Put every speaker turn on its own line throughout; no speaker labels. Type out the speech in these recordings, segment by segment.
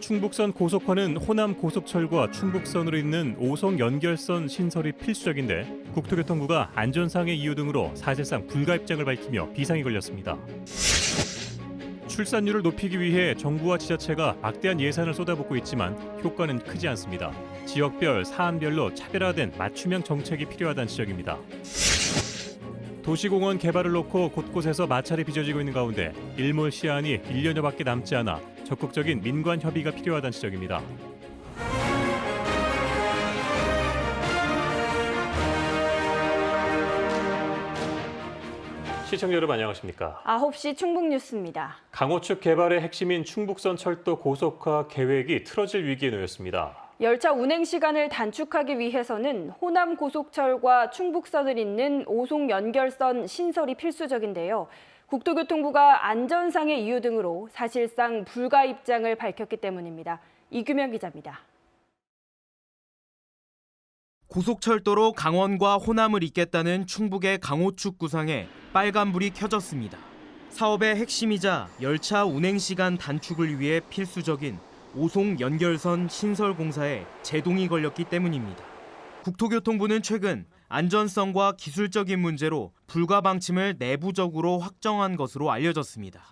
충북선 고속화는 호남 고속철과 충북선으로 있는 오송 연결선 신설이 필수적인데 국토교통부가 안전상의 이유 등으로 사실상 불가 입장을 밝히며 비상이 걸렸습니다. 출산율을 높이기 위해 정부와 지자체가 막대한 예산을 쏟아붓고 있지만 효과는 크지 않습니다. 지역별, 사안별로 차별화된 맞춤형 정책이 필요하다는 지적입니다. 도시공원 개발을 놓고 곳곳에서 마찰이 빚어지고 있는 가운데 일몰 시한이 1년여밖에 남지 않아 적극적인 민관 협의가 필요하다는 지적입니다. 시청자 여러분 안녕하십니까?
9시 충북 뉴스입니다.
강호축 개발의 핵심인 충북선 철도 고속화 계획이 틀어질 위기에 놓였습니다.
열차 운행 시간을 단축하기 위해서는 호남 고속철과 충북선을 잇는 오송 연결선 신설이 필수적인데요. 국토교통부가 안전상의 이유 등으로 사실상 불가 입장을 밝혔기 때문입니다. 이규명 기자입니다.
고속철도로 강원과 호남을 잇겠다는 충북의 강호축 구상에 빨간불이 켜졌습니다. 사업의 핵심이자 열차 운행 시간 단축을 위해 필수적인 오송 연결선 신설 공사에 제동이 걸렸기 때문입니다. 국토교통부는 최근 안전성과 기술적인 문제로 불가 방침을 내부적으로 확정한 것으로 알려졌습니다.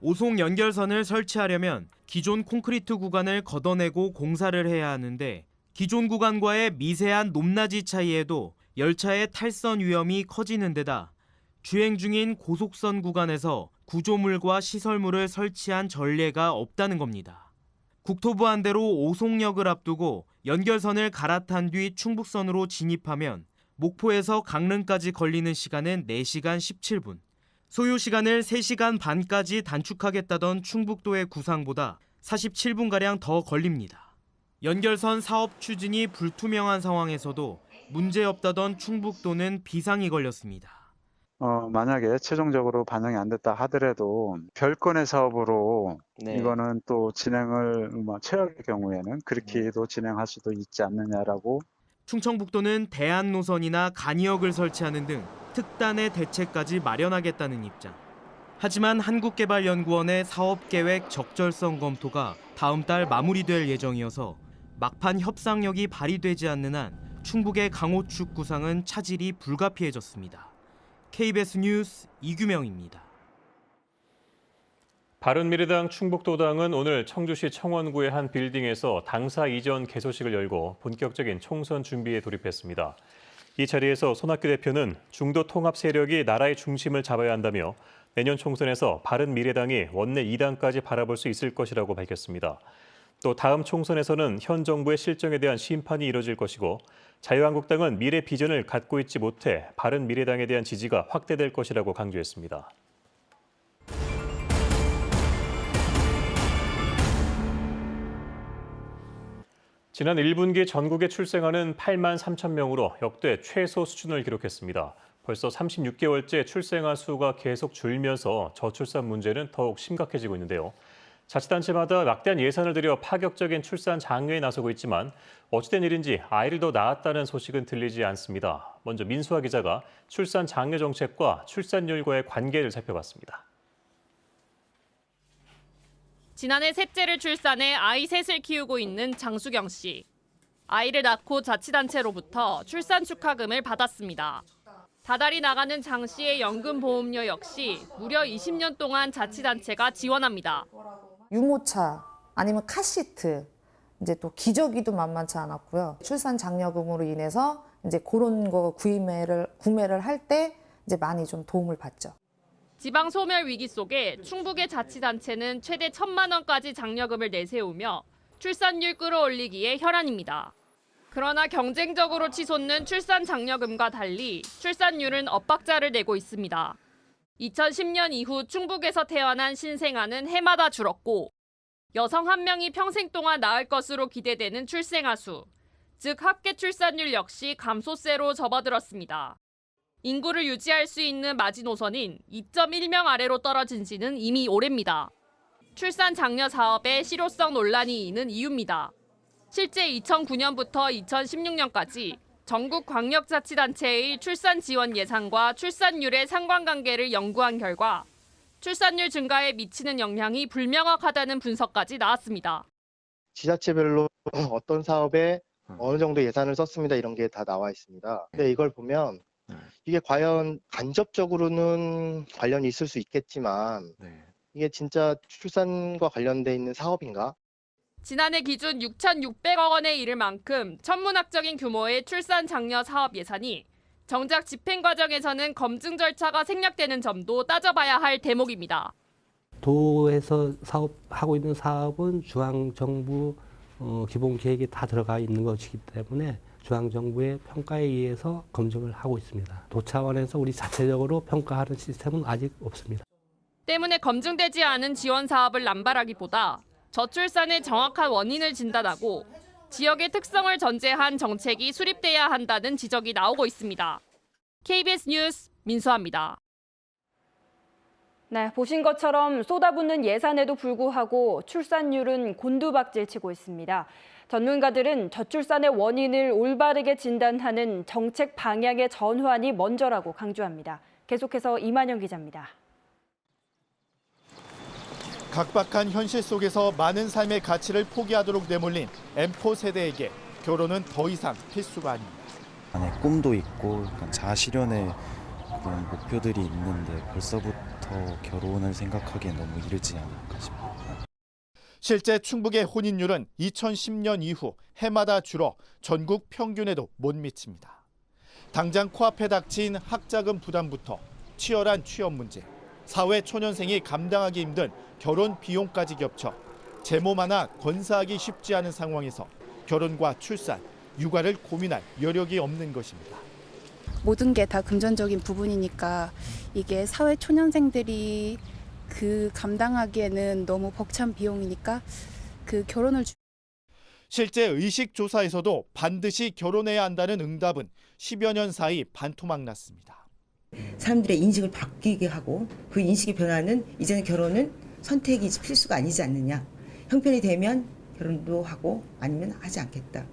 오송 연결선을 설치하려면 기존 콘크리트 구간을 걷어내고 공사를 해야 하는데 기존 구간과의 미세한 높낮이 차이에도 열차의 탈선 위험이 커지는 데다 주행 중인 고속선 구간에서 구조물과 시설물을 설치한 전례가 없다는 겁니다. 국토부 안대로 오송역을 앞두고 연결선을 갈아탄 뒤 충북선으로 진입하면 목포에서 강릉까지 걸리는 시간은 4시간 17분. 소요 시간을 3시간 반까지 단축하겠다던 충북도의 구상보다 47분가량 더 걸립니다. 연결선 사업 추진이 불투명한 상황에서도 문제없다던 충북도는 비상이 걸렸습니다.
어, 만약에 최종적으로 반영이 안 됐다 하더라도 별건의 사업으로
네.
이거는 또 진행을 뭐 최악의 경우에는 그렇게도 진행할 수도 있지 않느냐라고
충청북도는 대안 노선이나 간이역을 설치하는 등 특단의 대책까지 마련하겠다는 입장. 하지만 한국개발연구원의 사업계획 적절성 검토가 다음 달 마무리될 예정이어서 막판 협상력이 발휘되지 않는 한 충북의 강호축 구상은 차질이 불가피해졌습니다. KBS 뉴스 이규명입니다.
바른미래당 충북도당은 오늘 청주시 청원구의 한 빌딩에서 당사 이전 개소식을 열고 본격적인 총선 준비에 돌입했습니다. 이 자리에서 손학규 대표는 중도 통합 세력이 나라의 중심을 잡아야 한다며 내년 총선에서 바른미래당이 원내 2당까지 바라볼 수 있을 것이라고 밝혔습니다. 또 다음 총선에서는 현 정부의 실정에 대한 심판이 이뤄질 것이고 자유한국당은 미래 비전을 갖고 있지 못해 바른미래당에 대한 지지가 확대될 것이라고 강조했습니다. 지난 1분기 전국의 출생아는 8만 3천 명으로 역대 최소 수준을 기록했습니다. 벌써 36개월째 출생아 수가 계속 줄면서 저출산 문제는 더욱 심각해지고 있는데요. 자치단체마다 막대한 예산을 들여 파격적인 출산 장려에 나서고 있지만 어찌된 일인지 아이를 더 낳았다는 소식은 들리지 않습니다. 먼저 민수아 기자가 출산 장려 정책과 출산율과의 관계를 살펴봤습니다.
지난해 셋째를 출산해 아이 셋을 키우고 있는 장수경 씨. 아이를 낳고 자치단체로부터 출산 축하금을 받았습니다. 다달이 나가는 장 씨의 연금 보험료 역시 무려 20년 동안 자치단체가 지원합니다.
유모차 아니면 카시트 이제 또 기저귀도 만만치 않았고요. 출산 장려금으로 인해서 이제 그런 거 구매를 구매를 할 때 이제 많이 좀 도움을 받죠.
지방 소멸 위기 속에 충북의 자치단체는 최대 1천만 원까지 장려금을 내세우며 출산율 끌어올리기에 혈안입니다. 그러나 경쟁적으로 치솟는 출산 장려금과 달리 출산율은 엇박자를 내고 있습니다. 2010년 이후 충북에서 태어난 신생아는 해마다 줄었고 여성 한 명이 평생 동안 낳을 것으로 기대되는 출생아 수, 즉 합계 출산율 역시 감소세로 접어들었습니다. 인구를 유지할 수 있는 마지노선인 2.1명 아래로 떨어진 지는 이미 오래입니다. 출산 장려 사업의 실효성 논란이 있는 이유입니다. 실제 2009년부터 2016년까지 전국 광역자치단체의 출산 지원 예산과 출산율의 상관관계를 연구한 결과 출산율 증가에 미치는 영향이 불명확하다는 분석까지 나왔습니다.
지자체별로 어떤 사업에
음.
어느 정도 예산을 썼습니다. 이런 게 다 나와 있습니다. 근데 이걸 보면
네.
이게 과연 간접적으로는 관련이 있을 수 있겠지만
네.
이게 진짜 출산과 관련돼 있는 사업인가?
지난해 기준 6,600억 원에 이를 만큼 천문학적인 규모의 출산 장려 사업 예산이 정작 집행 과정에서는 검증 절차가 생략되는 점도 따져봐야 할 대목입니다.
도에서 사업하고 있는 사업은 중앙 정부 어, 기본 계획에 다 들어가 있는 것이기 때문에 중앙정부의 평가에 의해서 검증을 하고 있습니다. 도 차원에서 우리 자체적으로 평가하는 시스템은 아직 없습니다.
때문에 검증되지 않은 지원 사업을 남발하기보다 저출산의 정확한 원인을 진단하고 지역의 특성을 전제한 정책이 수립돼야 한다는 지적이 나오고 있습니다. KBS 뉴스 민수아입니다.
네, 보신 것처럼 쏟아붓는 예산에도 불구하고 출산율은 곤두박질 치고 있습니다. 전문가들은 저출산의 원인을 올바르게 진단하는 정책 방향의 전환이 먼저라고 강조합니다. 계속해서 이만영 기자입니다.
각박한 현실 속에서 많은 삶의 가치를 포기하도록 내몰린 M4 세대에게 결혼은 더 이상 필수가 아닙니다.
안에 꿈도 있고 자아실현의 그런 목표들이 있는데 벌써부터 결혼을 생각하기엔 너무 이르지 않을까 싶어요.
실제 충북의 혼인율은 2010년 이후 해마다 줄어 전국 평균에도 못 미칩니다. 당장 코앞에 닥친 학자금 부담부터 치열한 취업 문제, 사회 초년생이 감당하기 힘든 결혼 비용까지 겹쳐 제몸 하나 건사하기 쉽지 않은 상황에서 결혼과 출산, 육아를 고민할 여력이 없는 것입니다.
모든 게 다 금전적인 부분이니까 이게 사회 초년생들이 그 감당하기에는 너무 벅찬 비용이니까 그 결혼을 주-
실제 의식 조사에서도 반드시 결혼해야 한다는 응답은 10여 년 사이 반토막 났습니다.
사람들의 인식을 바뀌게 하고 그 인식의 변화는 이제는 결혼은 선택이 필수가 아니지 않느냐. 형편이 되면 결혼도 하고 아니면 하지 않겠다.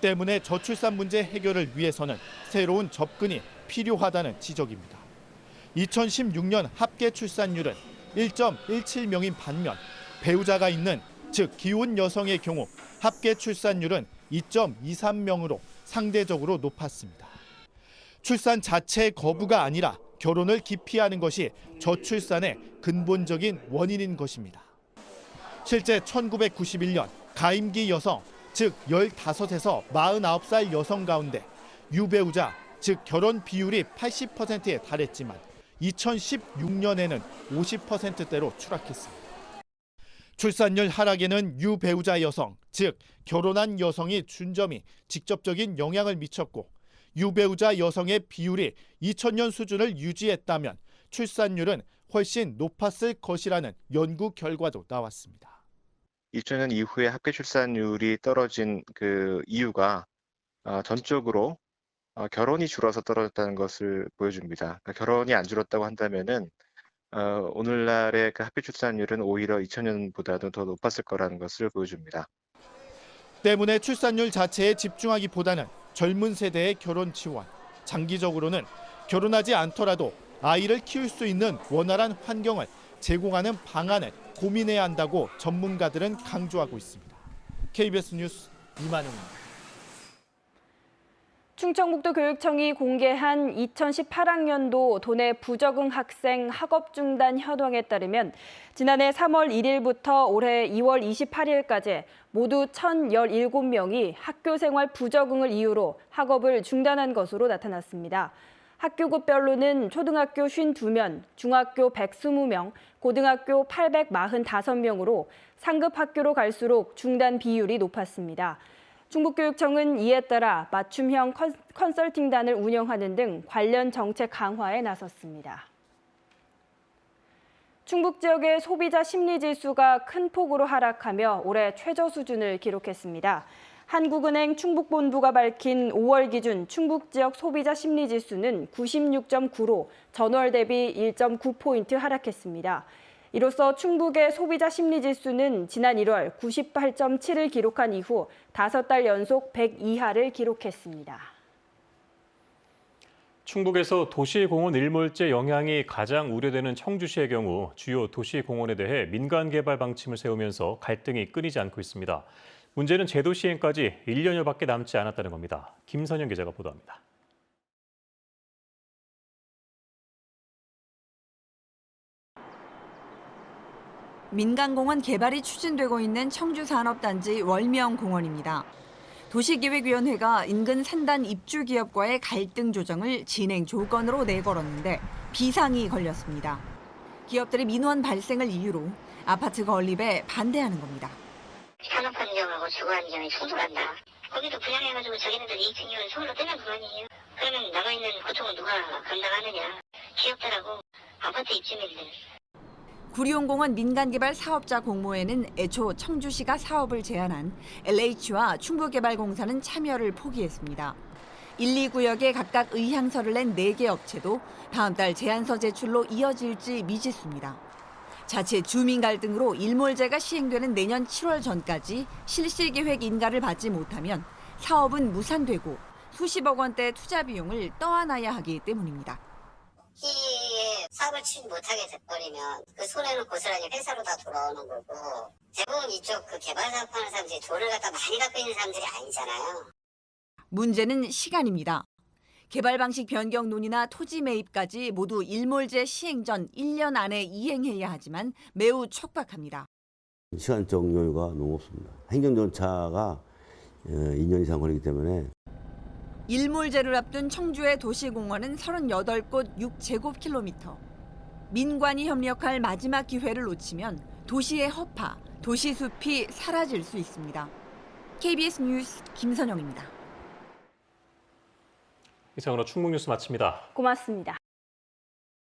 때문에 저출산 문제 해결을 위해서는 새로운 접근이 필요하다는 지적입니다. 2016년 합계 출산율은 1.17명인 반면 배우자가 있는 즉 기혼 여성의 경우 합계 출산율은 2.23명으로 상대적으로 높았습니다. 출산 자체의 거부가 아니라 결혼을 기피하는 것이 저출산의 근본적인 원인인 것입니다. 실제 1991년 가임기 여성, 즉 15에서 49살 여성 가운데 유배우자, 즉 결혼 비율이 80%에 달했지만 2016년에는 50%대로 추락했습니다. 출산율 하락에는 유배우자 여성, 즉 결혼한 여성이 준 점이 직접적인 영향을 미쳤고 유배우자 여성의 비율이 2000년 수준을 유지했다면 출산율은 훨씬 높았을 것이라는 연구 결과도 나왔습니다.
2000년 이후에 합계 출산율이 떨어진 그 이유가 어, 전적으로 어, 결혼이 줄어서 떨어졌다는 것을 보여줍니다. 그러니까 결혼이 안 줄었다고 한다면은 어, 오늘날의 그 합계 출산율은 오히려 2000년보다도 더 높았을 거라는 것을 보여줍니다.
때문에 출산율 자체에 집중하기보다는 젊은 세대의 결혼 지원, 장기적으로는 결혼하지 않더라도 아이를 키울 수 있는 원활한 환경을 제공하는 방안을 고민해야 한다고 전문가들은 강조하고 있습니다. KBS 뉴스 이만웅입니다.
충청북도 교육청이 공개한 2018학년도 도내 부적응 학생 학업 중단 현황에 따르면 지난해 3월 1일부터 올해 2월 28일까지 모두 1,017명이 학교 생활 부적응을 이유로 학업을 중단한 것으로 나타났습니다. 학교급별로는 초등학교 52명, 중학교 120명, 고등학교 845명으로 상급 학교로 갈수록 중단 비율이 높았습니다. 충북교육청은 이에 따라 맞춤형 컨- 컨설팅단을 운영하는 등 관련 정책 강화에 나섰습니다. 충북 지역의 소비자 심리 지수가 큰 폭으로 하락하며 올해 최저 수준을 기록했습니다. 한국은행 충북본부가 밝힌 5월 기준 충북 지역 소비자 심리 지수는 96.9로 전월 대비 1.9포인트 하락했습니다. 이로써 충북의 소비자 심리 지수는 지난 1월 98.7을 기록한 이후 5달 연속 100 이하를 기록했습니다.
충북에서 도시공원 일몰제 영향이 가장 우려되는 청주시의 경우 주요 도시공원에 대해 민간 개발 방침을 세우면서 갈등이 끊이지 않고 있습니다. 문제는 제도 시행까지 1년여밖에 남지 않았다는 겁니다. 김선영 기자가 보도합니다.
민간공원 개발이 추진되고 있는 청주산업단지 월명공원입니다. 도시기획위원회가 인근 산단 입주기업과의 갈등 조정을 진행 조건으로 내걸었는데 비상이 걸렸습니다. 기업들이 민원 발생을 이유로 아파트 건립에 반대하는 겁니다.
산업 환경하고 주거 환경이 충돌한다. 거기도 분양해가지고 자기네들 이익 챙기면 서울로 뜨면 그만이에요. 그러면 남아있는 고통은 누가 감당하느냐. 기업들하고 아파트 입주민들.
구리온공원 민간개발 사업자 공모에는 애초 청주시가 사업을 제안한 LH와 충북개발공사는 참여를 포기했습니다. 1, 2구역에 각각 의향서를 낸 4개 업체도 다음 달 제안서 제출로 이어질지 미지수입니다. 자체 주민 갈등으로 일몰제가 시행되는 내년 7월 전까지 실시 계획 인가를 받지 못하면 사업은 무산되고 수십억 원대 투자 비용을 떠안아야 하기 때문입니다.
시에 사업을 취 못하게 돼버리면 그 손해는 고스란히 회사로 다 돌아오는 거고 대부분 이쪽 그 개발 사업하는 사람들이 돈을 갖다 많이 갖고 있는 사람들이 아니잖아요.
문제는 시간입니다. 개발 방식 변경 논의나 토지 매입까지 모두 일몰제 시행 전 1년 안에 이행해야 하지만 매우 촉박합니다.
시간적 여유가 너무 없습니다. 행정 절차가 2년 이상 걸리기 때문에
일몰제를 앞둔 청주의 도시공원은 38곳 6제곱킬로미터. 민관이 협력할 마지막 기회를 놓치면 도시의 허파, 도시숲이 사라질 수 있습니다. KBS 뉴스 김선영입니다.
이상으로 충북 뉴스 마칩니다.
고맙습니다.